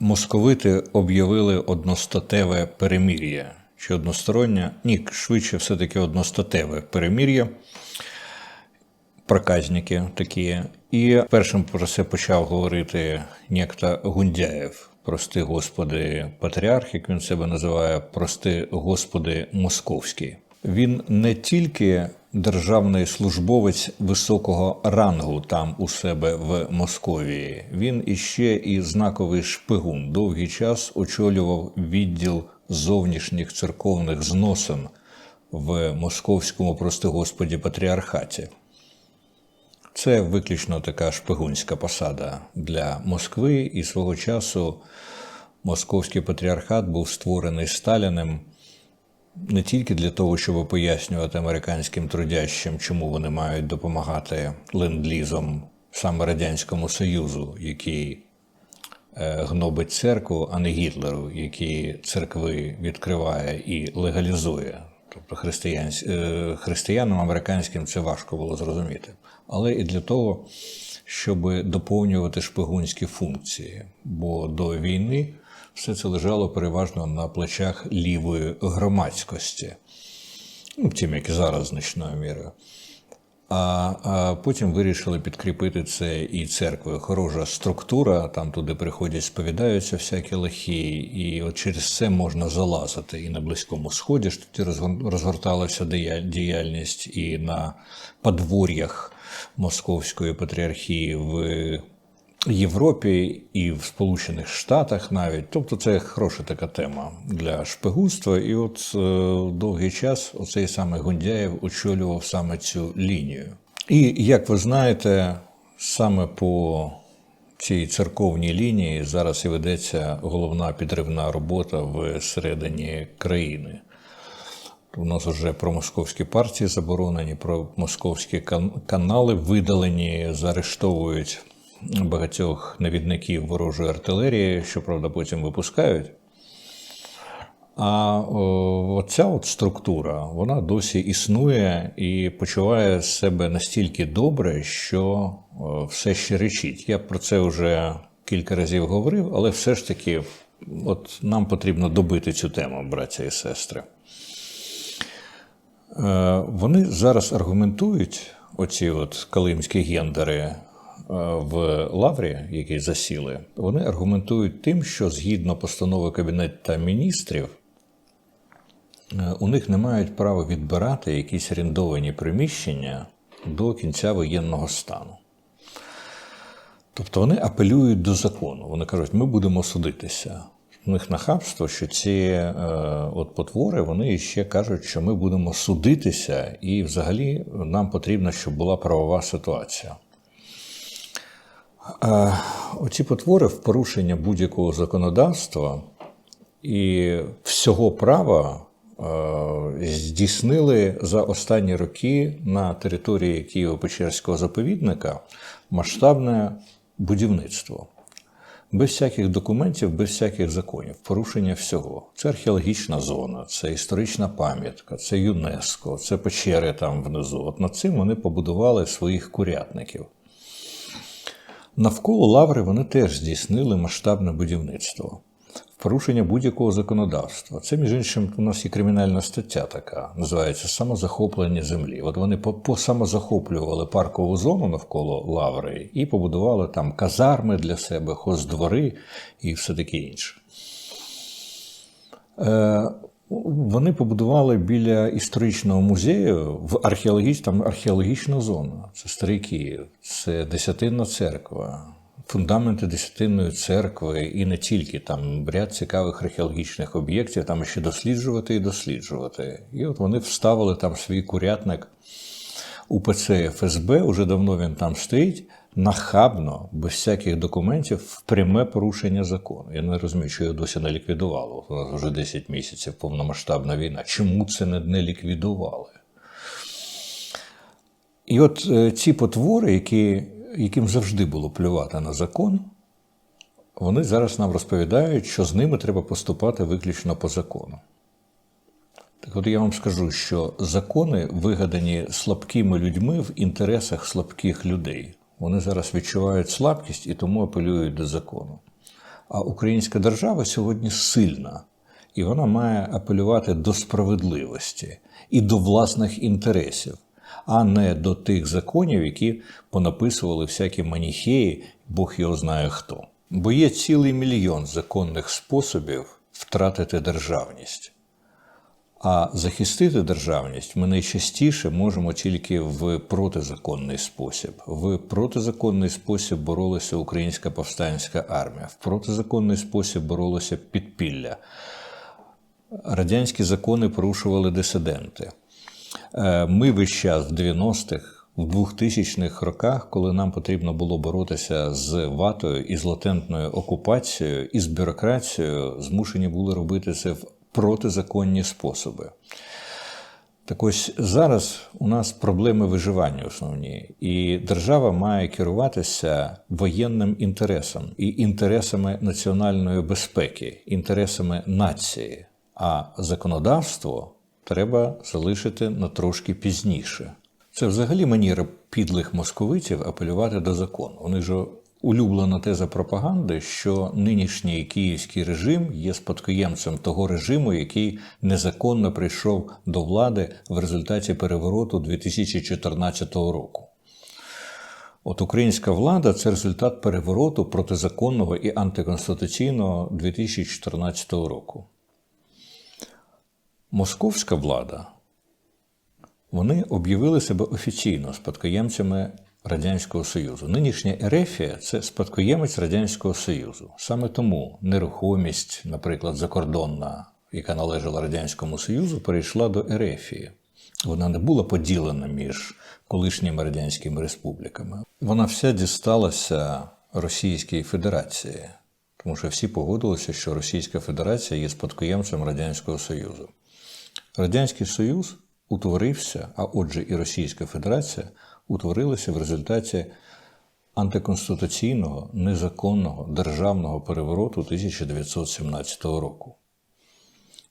Московити об'явили одностатеве перемір'я. Чи одностороннє? Ні, швидше все-таки одностатеве перемір'я. Проказники такі. І першим про це почав говорити некто Гундяєв. Прости Господи, патріарх, як він себе називає, прости Господи Московський. Він не тільки державний службовець високого рангу там у себе в Московії, він іще і знаковий шпигун. Довгий час очолював відділ зовнішніх церковних зносин в московському, прости Господі, патріархаті. Це виключно така шпигунська посада для Москви, і свого часу московський патріархат був створений Сталіним не тільки для того, щоб пояснювати американським трудящим, чому вони мають допомагати ленд-лізом саме Радянському Союзу, який е, гнобить церкву, а не Гітлеру, який церкви відкриває і легалізує. Тобто християн, е, християнам американським це важко було зрозуміти. Але і для того, щоб доповнювати шпигунські функції. Бо до війни все це лежало переважно на плечах лівої громадськості, ну, тим, як і зараз значною мірою. А, а потім вирішили підкріпити це і церквою. Хороша структура, там туди приходять, сповідаються всякі лихі, і от через це можна залазити. І на Близькому Сході ж тоді розгорталася діяльність, і на подвор'ях Московської патріархії в Європі і в Сполучених Штатах навіть. Тобто це хороша така тема для шпигунства. І от е, довгий час оцей саме Гундяєв очолював саме цю лінію. І як ви знаєте, саме по цій церковній лінії зараз і ведеться головна підривна робота всередині країни. У нас вже про московські партії заборонені, про московські канали видалені, заарештовують багатьох навідників ворожої артилерії, що правда потім випускають. А оця от структура вона досі існує і почуває себе настільки добре, що все ще речить. Я про це вже кілька разів говорив, але все ж таки, от нам потрібно добити цю тему, браття і сестри. Е, Вони зараз аргументують оці от калимські гендери в Лаврі, які засіли, вони аргументують тим, що згідно постанови Кабінету міністрів, е, у них не мають права відбирати якісь орендовані приміщення до кінця воєнного стану. Тобто вони апелюють до закону. Вони кажуть, ми будемо судитися. У них нахабство, що ці е, от потвори вони ще кажуть, що ми будемо судитися, і взагалі нам потрібно, щоб була правова ситуація. Оці потвори в порушення будь-якого законодавства і всього права здійснили за останні роки на території Києво-Печерського заповідника масштабне будівництво. Без всяких документів, без всяких законів, порушення всього. Це археологічна зона, це історична пам'ятка, це ЮНЕСКО, це печери там внизу. От над цим вони побудували своїх курятників. Навколо лаври вони теж здійснили масштабне будівництво. Порушення будь-якого законодавства. Це, між іншим, у нас є кримінальна стаття така, називається самозахоплення землі. От вони посамозахоплювали паркову зону навколо лаври і побудували там казарми для себе, хоздвори і все таке інше. Е, Вони побудували біля історичного музею в археологіч... там археологічна зона. Це старий Київ, це Десятинна церква, фундаменти Десятинної церкви і не тільки. Там ряд цікавих археологічних об'єктів, там ще досліджувати і досліджувати. І от вони вставили там свій курятник УПЦ ФСБ, уже давно він там стоїть, нахабно, без всяких документів, в пряме порушення закону. Я не розумію, що його досі не ліквідувало. У нас вже 10 місяців повномасштабна війна. Чому це не, ліквідували? І от е, ці потвори, які, яким завжди було плювати на закон, вони зараз нам розповідають, що з ними треба поступати виключно по закону. Так от я вам скажу, що закони вигадані слабкими людьми в інтересах слабких людей. Вони зараз відчувають слабкість і тому апелюють до закону. А українська держава сьогодні сильна, і вона має апелювати до справедливості і до власних інтересів, а не до тих законів, які понаписували всякі маніхеї, Бог його знає хто. Бо є цілий мільйон законних способів втратити державність. А захистити державність ми найчастіше можемо тільки в протизаконний спосіб. В протизаконний спосіб боролася українська повстанська армія, в протизаконний спосіб боролося підпілля. Радянські закони порушували дисиденти. Е, Ми весь час в 90-х, в 2000-х роках, коли нам потрібно було боротися з ватою і з латентною окупацією, і з бюрократією, змушені були робити це в протизаконні способи. Так ось зараз у нас проблеми виживання основні, і держава має керуватися воєнним інтересом і інтересами національної безпеки, інтересами нації. А законодавство треба залишити на трошки пізніше. Це взагалі маніра підлих московитів апелювати до закону. Вони ж улюблена теза пропаганди, що нинішній київський режим є спадкоємцем того режиму, який незаконно прийшов до влади в результаті перевороту 2014 року. От українська влада це результат перевороту протизаконного і антиконституційного 2014 року. Московська влада вони об'явили себе офіційно спадкоємцями Радянського Союзу. Нинішня Ерефія це спадкоємець Радянського Союзу. Саме тому нерухомість, наприклад, закордонна, яка належала Радянському Союзу, перейшла до Ерефії. Вона не була поділена між колишніми радянськими республіками. Вона вся дісталася Російській Федерації, тому що всі погодилися, що Російська Федерація є спадкоємцем Радянського Союзу. Радянський Союз утворився, а отже, і Російська Федерація утворилися в результаті антиконституційного, незаконного державного перевороту 1917 року.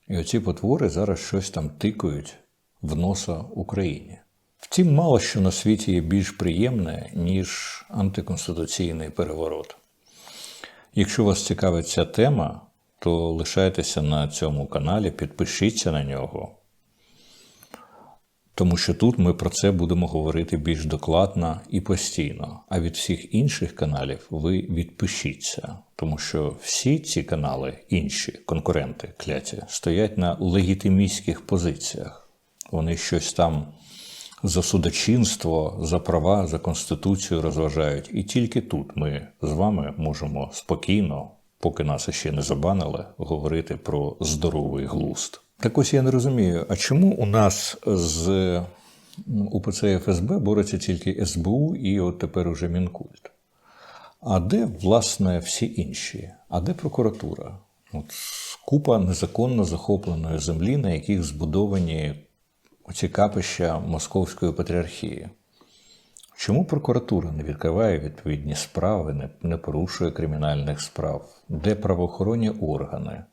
І оці потвори зараз щось там тикають в носа Україні. Втім, мало що на світі є більш приємне, ніж антиконституційний переворот. Якщо вас цікавить ця тема, то лишайтеся на цьому каналі, підпишіться на нього, тому що тут ми про це будемо говорити більш докладно і постійно. А від всіх інших каналів ви відпишіться, тому що всі ці канали, інші конкуренти кляті, стоять на легітимістських позиціях. Вони щось там за судочинство, за права, за конституцію розважають. І тільки тут ми з вами можемо спокійно, поки нас ще не забанили, говорити про здоровий глузд. Так ось я не розумію, а чому у нас з ну, УПЦ ФСБ бореться тільки СБУ і от тепер уже Мінкульт? А де, власне, всі інші? А де прокуратура? От купа незаконно захопленої землі, на яких збудовані оці капища Московської патріархії. Чому прокуратура не відкриває відповідні справи, не порушує кримінальних справ? Де правоохоронні органи?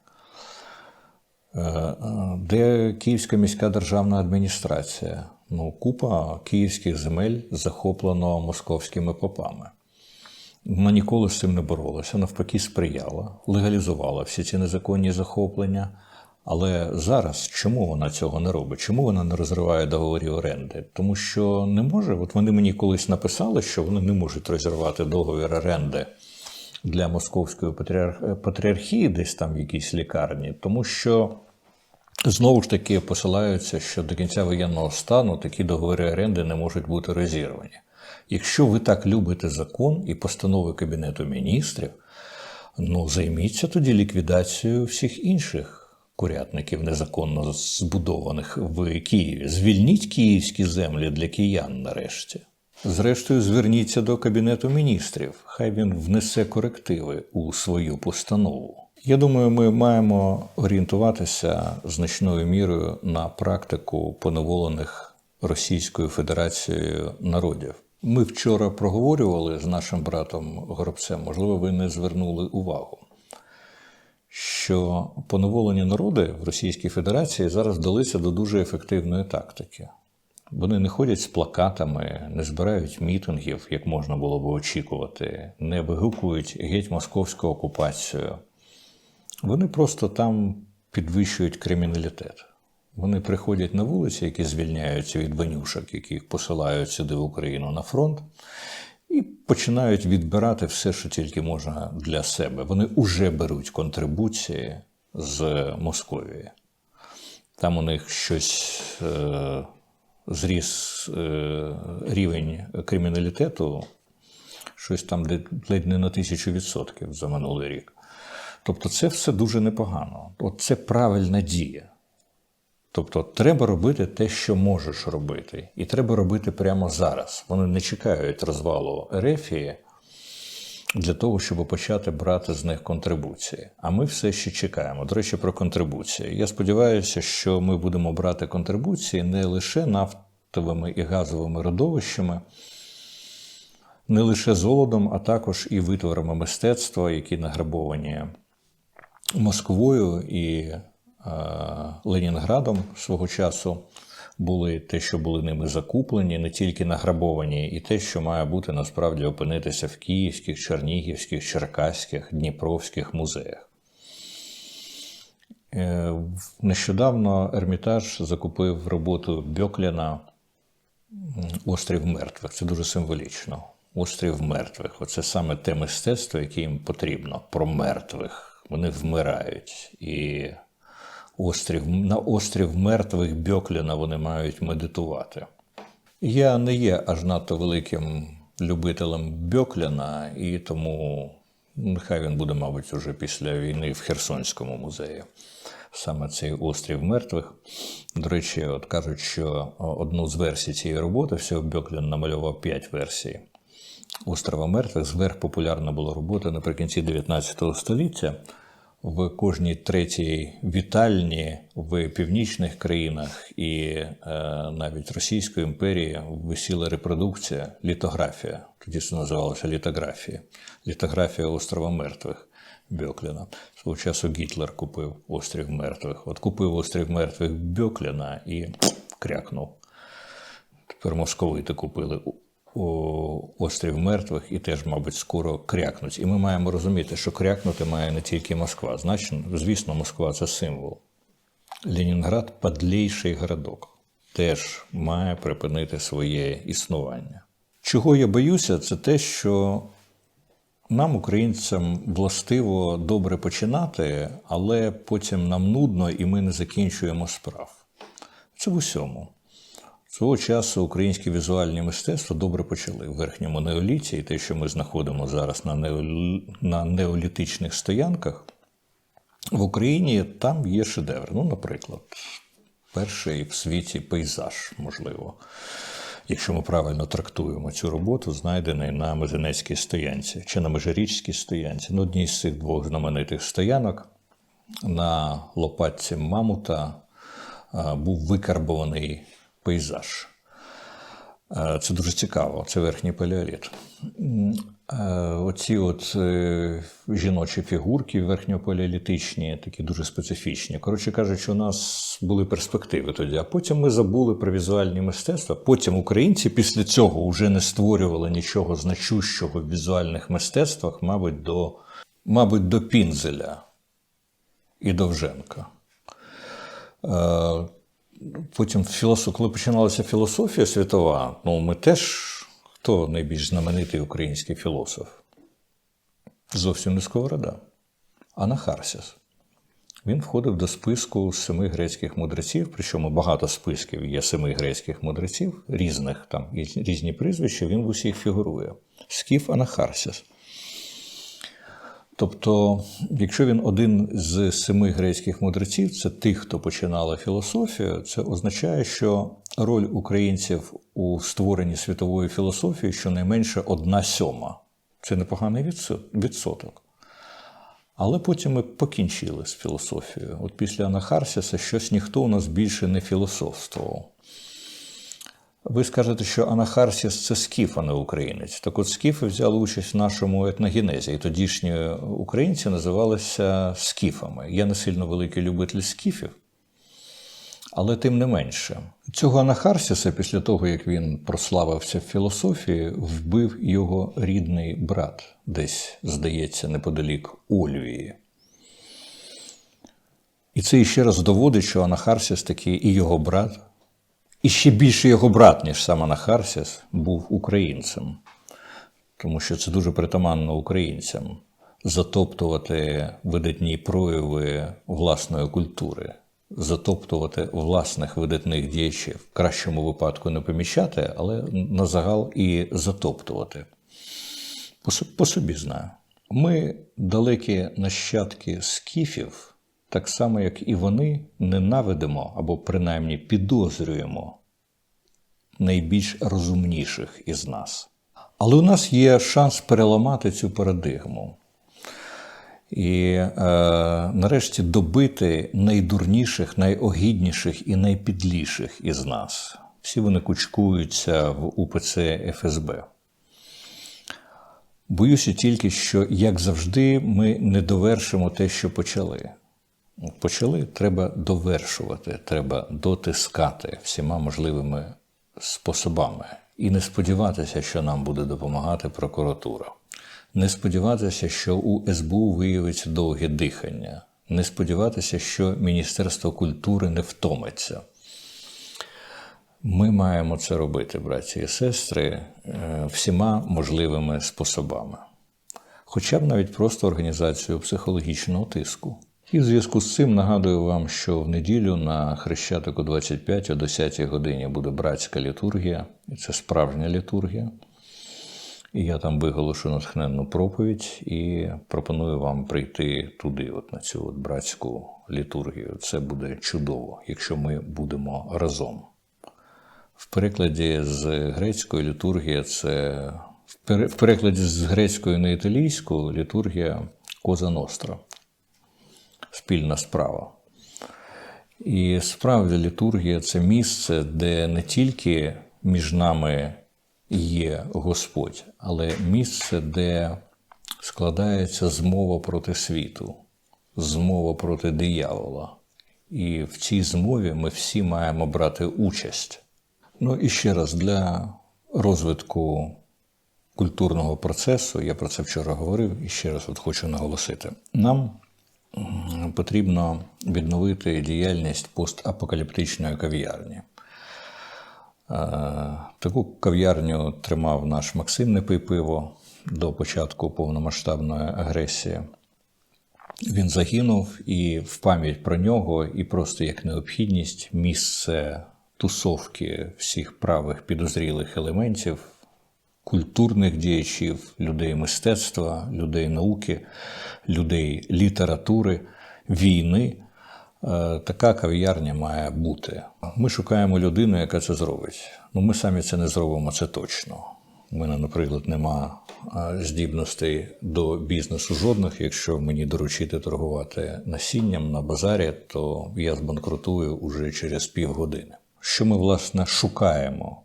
Е, е, Де Київська міська державна адміністрація? Ну, купа київських земель захоплено московськими попами. Вона ніколи з цим не боролася, навпаки, сприяла, легалізувала всі ці незаконні захоплення. Але зараз чому вона цього не робить? Чому вона не розриває договорів оренди? Тому що не може. От вони мені колись написали, що вони не можуть розірвати договір оренди для московської патріархії, десь там в якійсь лікарні, тому що знову ж таки посилаються, що до кінця воєнного стану такі договори оренди не можуть бути розірвані. Якщо ви так любите закон і постанови Кабінету міністрів, ну займіться тоді ліквідацією всіх інших курятників незаконно збудованих в Києві. Звільніть київські землі для киян нарешті. Зрештою, зверніться до Кабінету міністрів. Хай він внесе корективи у свою постанову. Я думаю, ми маємо орієнтуватися значною мірою на практику поневолених Російською Федерацією народів. Ми вчора проговорювали з нашим братом Горобцем, можливо, ви не звернули увагу, що поневолені народи в Російській Федерації зараз вдалися до дуже ефективної тактики. Вони не ходять з плакатами, не збирають мітингів, як можна було би очікувати, не вигукують геть московську окупацію. Вони просто там підвищують криміналітет. Вони приходять на вулиці, які звільняються від банюшок, яких посилають сюди в Україну на фронт, і починають відбирати все, що тільки можна для себе. Вони вже беруть контрибуції з Московії. Там у них щось е, зріс е, рівень криміналітету, щось там ледь не на тисячу відсотків за минулий рік. Тобто, це все дуже непогано. От це правильна дія. Тобто, треба робити те, що можеш робити, і треба робити прямо зараз. Вони не чекають розвалу Ерефії для того, щоб почати брати з них контрибуції. А ми все ще чекаємо. До речі, про контрибуції. Я сподіваюся, що ми будемо брати контрибуції не лише нафтовими і газовими родовищами, не лише золотом, а також і витворами мистецтва, які награбовані Москвою і е, Ленінградом свого часу були те, що були ними закуплені, не тільки награбовані, і те, що має бути насправді опинитися в київських, чернігівських, черкаських, дніпровських музеях. Е, Нещодавно Ермітаж закупив роботу Бьокляна Острів мертвих. Це дуже символічно. Острів мертвих. Оце саме те мистецтво, яке їм потрібно про мертвих. Вони вмирають. І острів, на острів мертвих Бьокляна вони мають медитувати. Я не є аж надто великим любителем Бьокляна, і тому нехай він буде, мабуть, уже після війни в Херсонському музеї. Саме цей острів мертвих. До речі, от кажуть, що одну з версій цієї роботи всього Бьоклян намалював п'ять версій. Острова мертвих зверх популярна була робота наприкінці 19 століття в кожній третій вітальні в північних країнах і е, навіть Російської імперії висіла репродукція, літографія. Тоді це називалося літографія. Літографія острова мертвих Бьокліна. Свого часу Гітлер купив острів мертвих. От купив острів мертвих Бьокліна і крякнув. Тепер московити купили острів мертвих і теж, мабуть, скоро крякнуть. І ми маємо розуміти, що крякнути має не тільки Москва. Значно, звісно, Москва це символ. Ленінград падлійший городок, теж має припинити своє існування. Чого я боюся, це те, що нам, українцям, властиво добре починати, але потім нам нудно і ми не закінчуємо справ. Це в усьому. Свого часу українське візуальне мистецтво добре почали в верхньому неоліті, і те, що ми знаходимо зараз на, неол... на неолітичних стоянках, в Україні там є шедевр. Ну, наприклад, перший в світі пейзаж, можливо, якщо ми правильно трактуємо цю роботу, знайдений на Мезенецькій стоянці чи на Межирічській стоянці. Ну, одній з цих двох знаменитих стоянок на лопатці Мамута був викарбований пейзаж. Е, це дуже цікаво, це верхній палеоліт. Е, оці от е, жіночі фігурки верхньопалеолітичні, такі дуже специфічні. Коротше кажучи, у нас були перспективи тоді. А потім ми забули про візуальні мистецтва. Потім українці після цього вже не створювали нічого значущого в візуальних мистецтвах, мабуть, до, мабуть, до Пінзеля і Довженка. Потім філософ, коли починалася філософія світова, ну ми теж хто найбільш знаменитий український філософ? Зовсім не Сковорода, Анахарсіс. Він входив до списку семи грецьких мудреців, причому багато списків є семи грецьких мудреців, різних там різні прізвища, він в усіх фігурує. Скіф Анахарсіс. Тобто, якщо він один з семи грецьких мудреців, це тих, хто починала філософію, це означає, що роль українців у створенні світової філософії щонайменше одна сьома. Це непоганий відсоток. Але потім ми покінчили з філософією. От після Анахарсіса щось ніхто у нас більше не філософствував. Ви скажете, що Анахарсіс це скіф, а не українець. Так от скіфи взяли участь в нашому етногенезі, і тодішні українці називалися скіфами. Я не сильно великий любитель скіфів, Але тим не менше, цього Анахарсіса, після того як він прославився в філософії, вбив його рідний брат, десь, здається, неподалік Ольвії. І це іще раз доводить, що Анахарсіс такий і його брат, і ще більше його брат, ніж сам Анахарсіс, був українцем. Тому що це дуже притаманно українцям затоптувати видатні прояви власної культури, затоптувати власних видатних діячів, в кращому випадку не поміщати, але на загал і затоптувати. По, собі знаю. Ми далекі нащадки скіфів, так само як і вони, ненавидимо або принаймні підозрюємо найбільш розумніших із нас. Але у нас є шанс переламати цю парадигму і е, нарешті добити найдурніших, найогідніших і найпідліших із нас. Всі вони кучкуються в УПЦ ФСБ. Боюся тільки, що, як завжди, ми не довершимо те, що почали. Почали, треба довершувати, треба дотискати всіма можливими способами. І не сподіватися, що нам буде допомагати прокуратура. Не сподіватися, що у СБУ виявиться довге дихання. Не сподіватися, що Міністерство культури не втомиться. Ми маємо це робити, браті і сестри, е, всіма можливими способами. Хоча б навіть просто організацію психологічного тиску. І в зв'язку з цим нагадую вам, що в неділю на Хрещатику 25 о 10 годині буде братська літургія, і це справжня літургія. І я там виголошу натхненну проповідь і пропоную вам прийти туди, от на цю от братську літургію. Це буде чудово, якщо ми будемо разом. В перекладі з грецької літургія це в перекладі з грецької на італійську літургія Коза Ностра. Спільна справа. І справді літургія це місце, де не тільки між нами є Господь, але місце, де складається змова проти світу, змова проти диявола. І в цій змові ми всі маємо брати участь. Ну і ще раз для розвитку культурного процесу, я про це вчора говорив і ще раз от хочу наголосити. Нам потрібно відновити діяльність постапокаліптичної кав'ярні. Е, Таку кав'ярню тримав наш Максим Не пий пиво до початку повномасштабної агресії. Він загинув, і в пам'ять про нього, і просто як необхідність місце тусовки всіх правих підозрілих елементів, культурних діячів, людей мистецтва, людей науки, людей літератури, війни. Е, Така кав'ярня має бути. Ми шукаємо людину, яка це зробить. Ну, ми самі це не зробимо, це точно. У мене, наприклад, нема а, здібностей до бізнесу жодних. Якщо мені доручити торгувати насінням на базарі, то я збанкрутую уже через півгодини. Що ми, власне, шукаємо?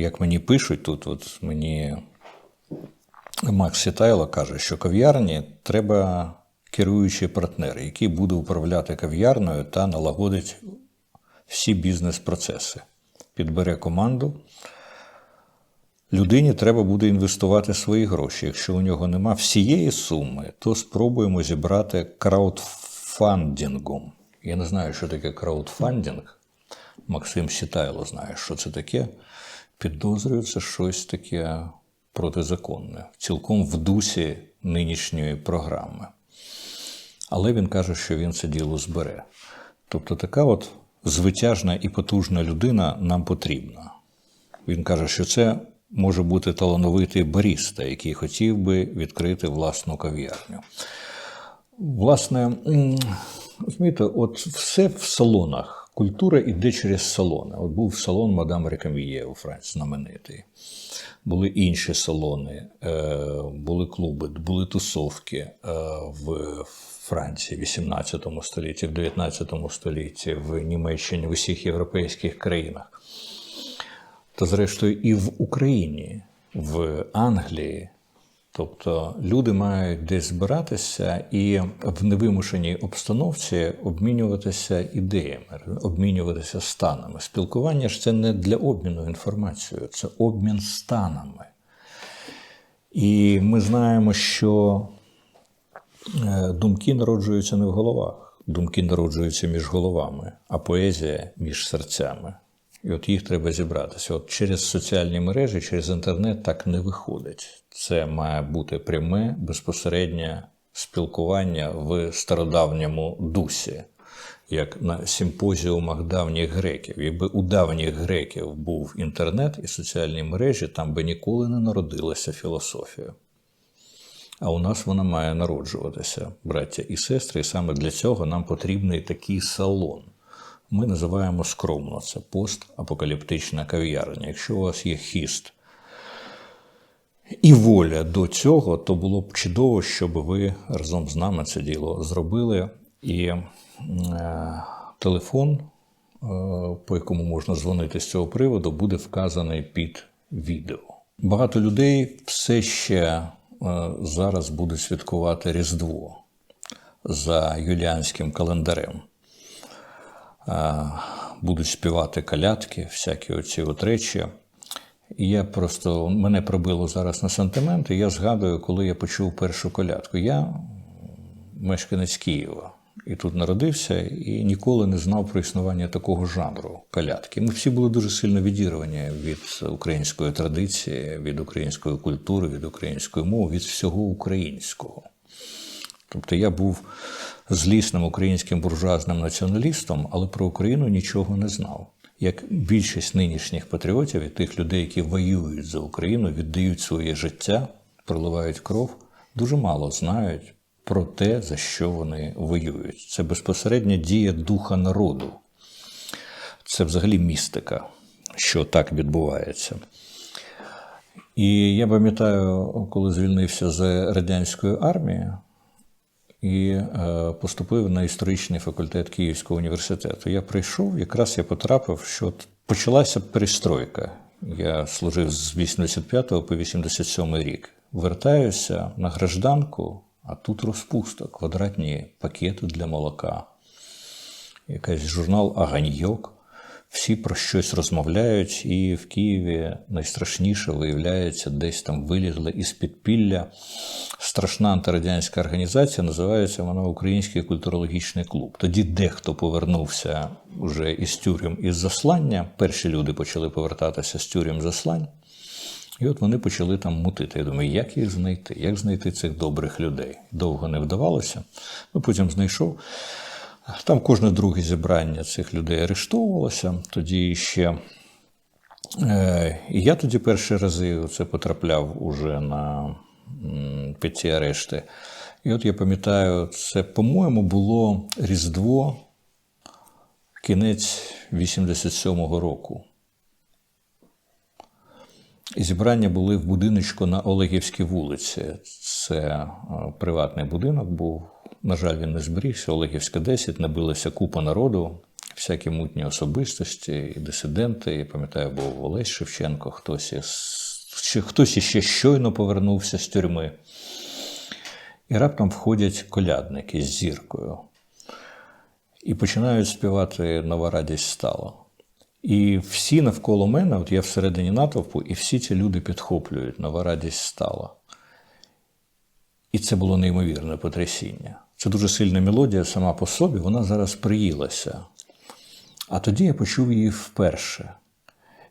Як мені пишуть тут, от мені Макс Сітайло каже, що кав'ярні треба керуючий партнер, який буде управляти кав'ярною та налагодить всі бізнес-процеси. Підбере команду. Людині треба буде інвестувати свої гроші. Якщо у нього нема всієї суми, то спробуємо зібрати краудфандингом. Я не знаю, що таке краудфандинг. Максим Сітайло знає, що це таке. Підозрюю, це щось таке протизаконне, цілком в дусі нинішньої програми. Але він каже, що він це діло збере. Тобто така от звитяжна і потужна людина нам потрібна. Він каже, що це може бути талановитий баріста, який хотів би відкрити власну кав'ярню. Власне, розумієте, от все в салонах. Культура йде через салони. От був салон Мадам Рекам'є у Франції, знаменитий. Були інші салони, е, були клуби, були тусовки е, в Франції в 18 столітті, в 19 столітті, в Німеччині, в усіх європейських країнах. Та, зрештою, і в Україні, в Англії. Тобто люди мають десь збиратися і в невимушеній обстановці обмінюватися ідеями, обмінюватися станами. Спілкування ж це не для обміну інформацією, це обмін станами. І ми знаємо, що е, думки народжуються не в головах, думки народжуються між головами, а поезія між серцями. І от їх треба зібратися. От через соціальні мережі, через інтернет так не виходить. Це має бути пряме, безпосереднє спілкування в стародавньому дусі, як на симпозіумах давніх греків. Якби у давніх греків був інтернет і соціальні мережі, там би ніколи не народилася філософія. А у нас вона має народжуватися, браття і сестри, і саме для цього нам потрібний такий салон. Ми називаємо скромно це постапокаліптична кав'ярня. Якщо у вас є хіст і воля до цього, то було б чудово, щоб ви разом з нами це діло зробили. І е, телефон, е, по якому можна дзвонити з цього приводу, буде вказаний під відео. Багато людей все ще е, зараз будуть святкувати Різдво за юліанським календарем будуть співати калятки, всякі оці от речі. І я просто мене пробило зараз на сантименти. Я згадую, коли я почув першу колядку. Я мешканець Києва і тут народився, і ніколи не знав про існування такого жанру калятки. Ми всі були дуже сильно відірвані від української традиції, від української культури, від української мови, від всього українського. Тобто я був злісним українським буржуазним націоналістом, але про Україну нічого не знав. Як більшість нинішніх патріотів і тих людей, які воюють за Україну, віддають своє життя, проливають кров, дуже мало знають про те, за що вони воюють. Це безпосередня дія духа народу. Це взагалі містика, що так відбувається. І я пам'ятаю, коли звільнився з радянської армії, і е, поступив на історичний факультет Київського університету. Я прийшов, якраз я потрапив, що почалася перестройка. Я служив з 85 по 87 рік. Вертаюся на гражданку, а тут розпуста, квадратні пакети для молока, якийсь журнал Аганьйок всі про щось розмовляють, і в Києві найстрашніше виявляється, десь там вилізла із підпілля. Страшна антирадянська організація, називається вона Український культурологічний клуб. Тоді дехто повернувся вже із тюрем із заслання. Перші люди почали повертатися з тюрем заслань. І от вони почали там мутити. Я думаю, як їх знайти? Як знайти цих добрих людей? Довго не вдавалося. Ну, Потім знайшов. Там кожне друге зібрання цих людей арештовувалося. Тоді ще. Е, і я тоді перші рази це потрапляв уже на під ці арешти. І от я пам'ятаю, це, по-моєму, було Різдво, кінець 87-го року. І зібрання були в будиночку на Олегівській вулиці. Це е, приватний будинок був. На жаль, він не зберігся. Олегівська 10, набилася купа народу, всякі мутні особистості, і дисиденти. Я пам'ятаю, був Олесь Шевченко, хтось із, хтось іще щойно повернувся з тюрми. І раптом входять колядники з зіркою і починають співати Нова радість стала. І всі навколо мене, от я всередині натовпу, і всі ці люди підхоплюють Нова радість стала. І це було неймовірне потрясіння. Це дуже сильна мелодія сама по собі, вона зараз приїлася. А тоді я почув її вперше.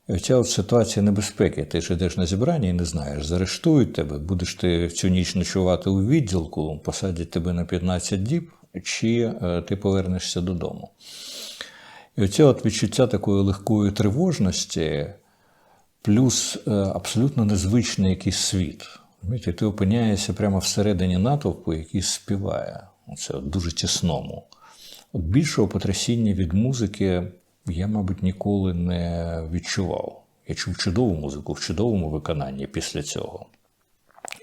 І оця от ситуація небезпеки. Ти ж йдеш на зібрання і не знаєш, заарештують тебе, будеш ти цю ніч ночувати у відділку, посадять тебе на 15 діб, чи е, ти повернешся додому. І оце от відчуття такої легкої тривожності, плюс е, абсолютно незвичний якийсь світ. Ти опиняєшся прямо всередині натовпу, який співає. Це дуже тісному. От Більшого потрясіння від музики я, мабуть, ніколи не відчував. Я чув чудову музику в чудовому виконанні після цього.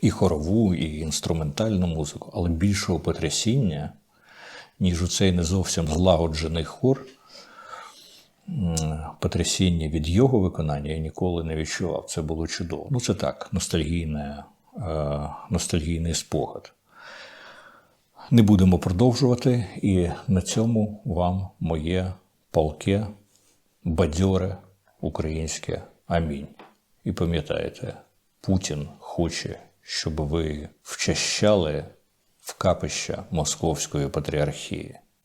І хорову, і інструментальну музику, але більшого потрясіння, ніж у цей не зовсім злагоджений хор, потрясіння від його виконання я ніколи не відчував. Це було чудово. Ну, це так, ностальгійне ностальгійний спогад. Не будемо продовжувати, і на цьому вам моє палке, бадьоре українське амінь. І пам'ятайте, Путін хоче, щоб ви вчащали в капища Московської патріархії.